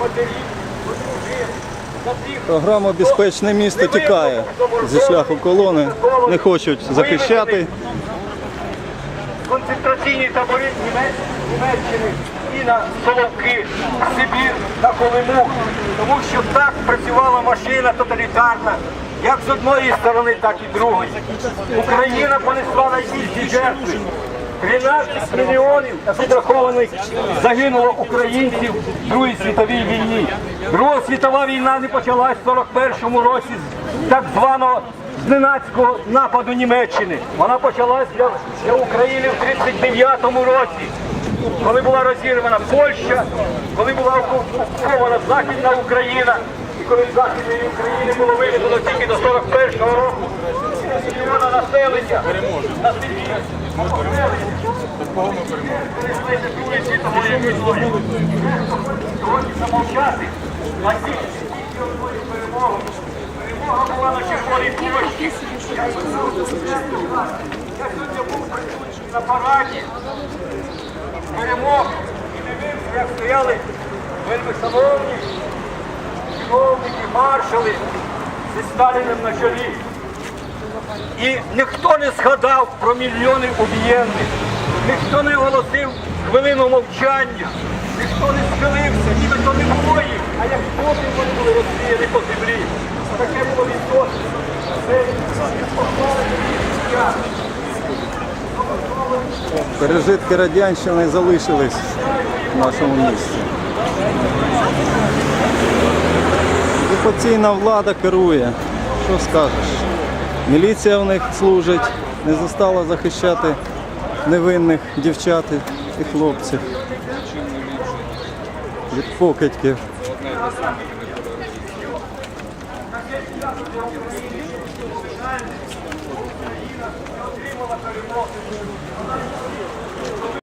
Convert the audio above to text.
матерів, до дружин, за тих, Програма Безпечне місто тікає зі шляху колони, не хочуть захищати. концентраційні табори Німеччини і на Соловки, Сибір, на Колиму. Тому що так працювала машина тоталітарна, як з одної сторони, так і другої. Україна понесла найбільші жертви. 13 мільйонів підрахованих загинуло українців в Другій світовій війні. Друга світова війна не почалась в 41-му році з так званого зненацького нападу Німеччини. Вона почалась для, для України в 39-му році, коли була розірвана Польща, коли була окупована Західна Україна, і коли з Західної України було виведено тільки до 41-го року мільйона населення на Сибір. Другої світової війни. Сьогодні замовчати. Перемога була на Червоній площі. Я сьогодні був присутній на параді перемог і дивився, як стояли вельми шановні чиновники, маршали зі Сталіним на чолі. І ніхто не згадав про мільйони убієнних, ніхто не оголосив хвилину мовчання, ніхто не схилився, нібито не було їх, а як потім вони були розсіяні по землі. Таке було відношення. Це відпослали. Пережитки радянщини залишились в нашому місті. Окупаційна влада керує. Що скажеш? Міліція в них служить, не застала захищати невинних дівчат і хлопців. Від покидьків.